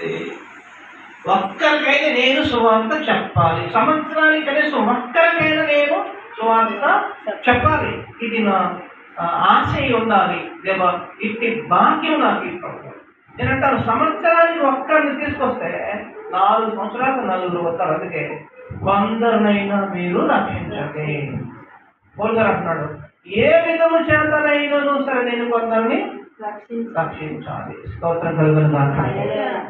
జరిగితే ఒక్కరికైనా నేను సువార్త చెప్పాలి. సంవత్సరానికి కనీసం ఒక్కరికైనా నేను సువార్త చెప్పాలి. ఇది నా ఆశ ఉండాలి. దేవా ఇట్టి భాగ్యం నాకు ఇవ్వండి నేను అంటాను సంవత్సరానికి ఒక్కరిని తీసుకొస్తే నాలుగు సంవత్సరాలకు నలుగురు వస్తారు. అందుకే కొందరినైనా మీరు రక్షించండి. పోల్గారు అంటున్నాడు ఏ విధము చేతనైనాను సరే నేను కొందరిని రక్షించాలి. స్తోత్రం కలుగును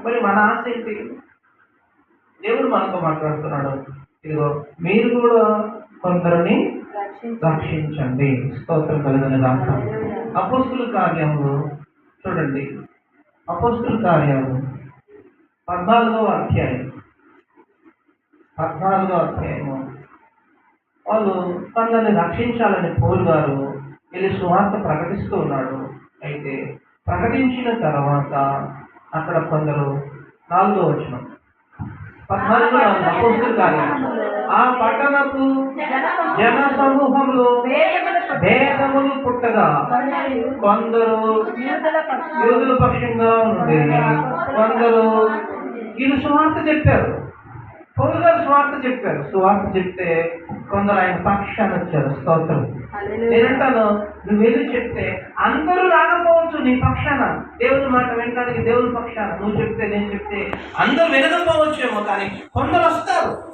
మరి మన ఆశ ఏంటి దేవుడు మనతో మాట్లాడుతున్నాడు. ఇదిగో మీరు కూడా కొందరిని రక్షించు. రక్షించండి. స్తోత్రం కలుగును గాక. అపోస్తుల కార్యములు చూడండి. అపోస్తుల కార్యాలు పద్నాలుగవ అధ్యాయం. పద్నాలుగో అధ్యాయము. వాళ్ళు కొందరిని రక్షించాలని పౌలు గారు వెళ్ళి సువార్త ప్రకటిస్తూ ఉన్నాడు. అయితే ప్రకటించిన తర్వాత అక్కడ కొందరు నాలుగో వచ్చిన పద్నాలుగు అపోస్తుల కార్యం ఆ పట్టణపు జన సమూహంలో భేదములు పుట్టగా కొందరు యోధుల పక్షంగా ఉండి కొందరు వీళ్ళు సువార్త చెప్పారు. పౌరు గారు సువార్త చెప్పారు. సువార్త చెప్తే కొందరు ఆయన పక్షాన్ని వచ్చారు. స్తోత్రం. నేనంటాను నువ్వు వెళ్ళి చెప్తే అందరూ రాకపోవచ్చు నీ పక్షాన. దేవుని మాట వినడానికి దేవుని పక్షాన. నువ్వు చెప్తే నేను చెప్తే అందరూ వినకపోవచ్చేమో కానీ కొందరు వస్తారు.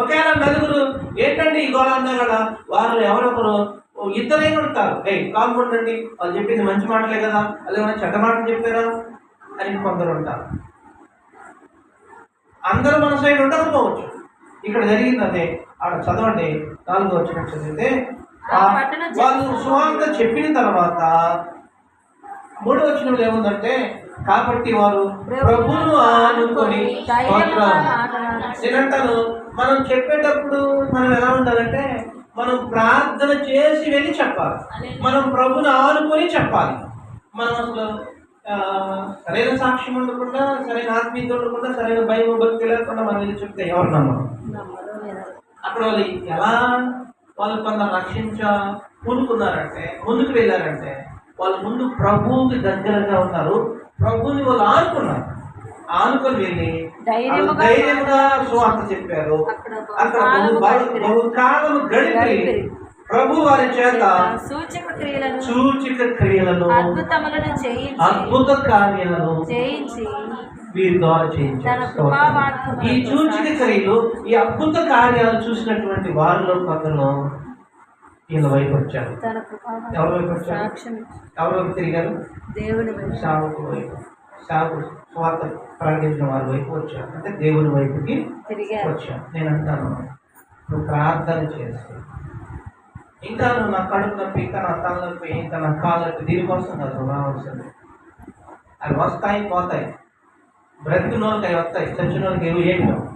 ఒకవేళ నలుగురు ఏంటండి ఈ గోళ అన్నా కదా వారు ఎవరొకరు? ఓ ఇద్దరైనా ఉంటారు. ఏ కాకుండండి వాళ్ళు చెప్పింది మంచి మాటలే కదా. ఏమైనా చెడ్డ మాటలు చెప్పారా? అని కొందరు ఉంటారు. అందరూ మన సైడ్ ఉండకపోవచ్చు ఇక్కడ జరిగింది అదే ఆడ చదవండి నాలుగో వచ్చిన చదివితే వాళ్ళు సువార్త చెప్పిన తర్వాత మూడో వచ్చిన ఏముందంటే కాబట్టి వారు ప్రభువును ఆనుకొని స్తోత్రం. నేనంటాను మనం చెప్పేటప్పుడు మనం ఎలా ఉండాలంటే మనం ప్రార్థన చేసి వెళ్ళి చెప్పాలి. మనం ప్రభుని ఆనుకొని చెప్పాలి. మనం అసలు సరైన సాక్ష్యం ఉండకుండా సరైన ఆత్మీయత ఉండకుండా సరైన భయం భక్తి లేకుండా మనం వెళ్ళి చెప్తే ఎవరు నమ్మరు? అక్కడ వాళ్ళు ఎలా వాళ్ళు కొందరు రక్షించ పూనుకున్నారంటే ముందుకు వెళ్ళారంటే వాళ్ళు ముందు ప్రభువుకి దగ్గరగా ఉన్నారు. ప్రభువుని వాళ్ళు ఆనుకున్నారు. ఆనుకొని వెళ్ళి ధైర్యంగా సువార్త చెప్పారు. అక్కడ బహు బహు- బహుకాలం గడిపి ప్రభు వారి చేత సూచక క్రియలను సూచిక క్రియలను అద్భుతములను చేయించి అద్భుత కార్యాలను చేయించి వీరి ద్వారా చేయించారు. ఈ సూచిక క్రియలు ఈ అద్భుత కార్యాలు చూసినటువంటి వారిలో కొందరు వీళ్ళ వైపు వచ్చారు. ఎవరి వైపు వచ్చారు? ఎవరి వైపు తిరిగారు? దేవుని వైపు. సావుకు వైపు. సాగు స్వార్థ ప్రకటించిన వారి వైపు వచ్చారు. అంటే దేవుని వైపుకి వచ్చాను నేను అంటాను నువ్వు ప్రార్థన చేసి ఇంకా నువ్వు నా కడుపు నొప్పి ఇంకా నా తల నొప్పి ఇంకా నా కాలు నొప్పి దీనికోసం కాదు రావాల్సింది అవి వస్తాయి పోతాయి. బ్రతికిన వాళ్ళకి అవి వస్తాయి చచ్చిన వాళ్ళకి ఏవి ఏమి రావు.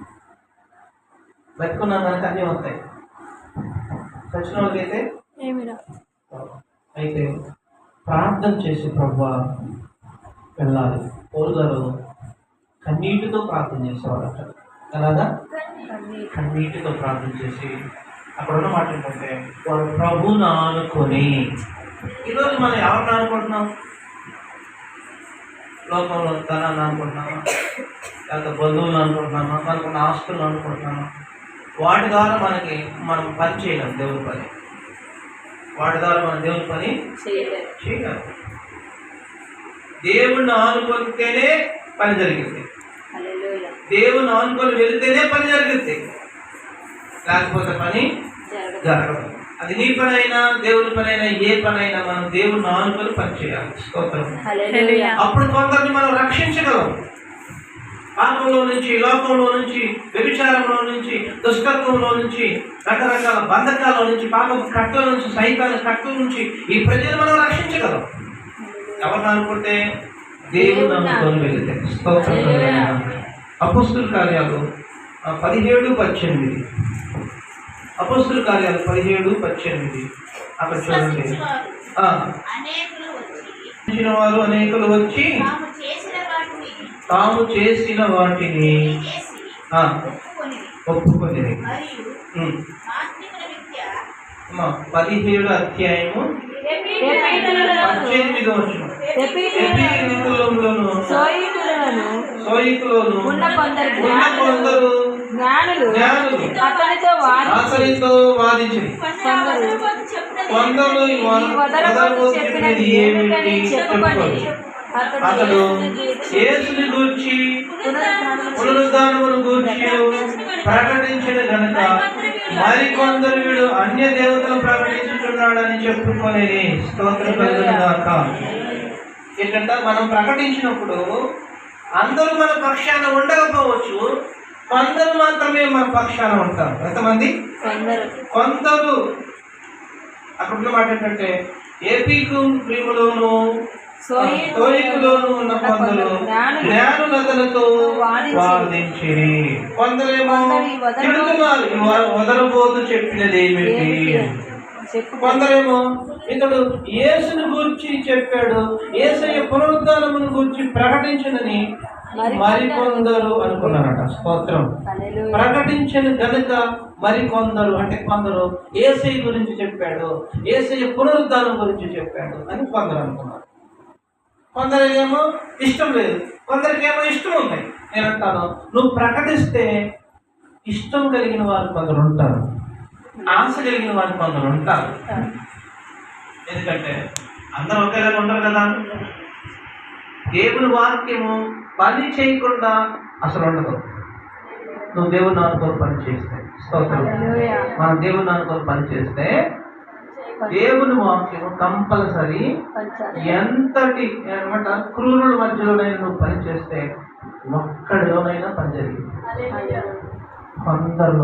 బ్రతుకున్న దానికి అన్నీ వస్తాయి. చచ్చిన వాళ్ళకి అయితే ప్రార్థన చేసి ప్రభు వెళ్ళాలి. పౌరు గారు కన్నీటితో ప్రార్థన చేసేవారట అలాగా కన్నీటితో ప్రార్థన చేసి అక్కడ ఉన్న మాట ఏంటంటే వారు ప్రభుని ఆనుకొని ఈరోజు మనం ఎవరిని అనుకుంటున్నాం లోకంలో తనాన్ని అనుకుంటున్నామా లేకపోతే బంధువులు అనుకుంటున్నామా మనకున్న ఆస్తులు అనుకుంటున్నామా వాటి ద్వారా మనకి మనం పని చేయలేం దేవుని పని. వాటి ద్వారా మనం దేవుని పని చేయలేము దేవుణ్ణి ఆనుకుంటేనే పని జరిగింది. దేవుని ఆనుకొని వెళితేనే పని జరుగుద్ది లేకపోతే పని జరగదు. జరగదు. అది నీ పని అయినా దేవుని పని అయినా ఏ పని అయినా మనం దేవుని ఆనుకొని పని చేయాలి స్తోత్రం. హల్లెలూయా. అప్పుడు కొందరిని మనం రక్షించగలం. పాపంలో నుంచి లోకంలో నుంచి వ్యభిచారంలో నుంచి దుష్టత్వంలో నుంచి రకరకాల బంధకాల నుంచి పాప కట్టల నుంచి సైతాల కట్టల నుంచి ఈ ప్రజలు మనం రక్షించగలం. ఎవరిని అనుకుంటే వెళితే. స్తోత్రం. అపుస్తుల కార్యాలు పదిహేడు పద్దెనిమిది. అపుస్తుల కార్యాలు పదిహేడు పద్దెనిమిది. అక్కడ చూడండి. వచ్చిన వారు అనేకులు వచ్చి తాము చేసిన వాటిని ఒప్పుకొని పదిహేడు అధ్యాయము సోయికులోను ఉన్న కొందరు జ్ఞానులు అతనితో అతనితో వాదించింది కొందరు కొందరు చెప్పినది ఏమిటని చెప్పుకొని అతడు యేసుని గూర్చి పునరుద్ధానము పునరుద్ధానమును గూర్చి ప్రకటించిన గనుక మరికొందరు వీడు అన్య దేవతలు ప్రకటించుతున్నాడని చెప్పుకొని స్తోత్రం ఏంటంట మనం ప్రకటించినప్పుడు అందరూ మన పక్షాన ఉండకపోవచ్చు. కొందరు మాత్రమే మన పక్షాన ఉంటారు. ఎంతమంది? కొందరు. కొందరు. అక్కడ ఉన్న మాట ఏంటంటే ఏపీకు ప్రేమలోను సోయికు తోయికులోను ఉన్న కొందరు జ్ఞానులు జ్ఞానులతలతో వాదించిరి. వాదించిరి. కొందరేమో చెప్పినది ఏమిటి కొందరేమో ఇతడు యేసుని గురించి చెప్పాడు. యేసయ్య పునరుద్ధానమును గురించి ప్రకటించనని మరికొందరు అనుకున్నారట. స్తోత్రం. ప్రకటించిన గనుక మరికొందరు అంటే కొందరు ఏసై గురించి చెప్పాడు. ఏసై పునరుద్ధానం గురించి చెప్పాడు అని కొందరు అనుకున్నారు. కొందరికేమో ఇష్టం లేదు. కొందరికేమో ఇష్టం ఉంది. నేను అంటాను నువ్వు ప్రకటిస్తే ఇష్టం కలిగిన వారు కొందరు ఉంటారు ఆశ కలిగిన వారు కొందరు ఉంటారు ఎందుకంటే అందరూ ఒకేలాగా ఉంటారు కదా. దేవుని వాక్యము పని చేయకుండా అసలు ఉండదు. నువ్వు దేవుని అనుకోని పని చేస్తే స్తోత్రం. మనం దేవుని అనుకోని పని చేస్తే దేవుని వాక్యము కంపల్సరీ. ఎంతటి అనమాట క్రూరుల మధ్యలోనైనా నువ్వు పని చేస్తే ఒక్కడిలోనైనా పని జరిగింది. కొందరు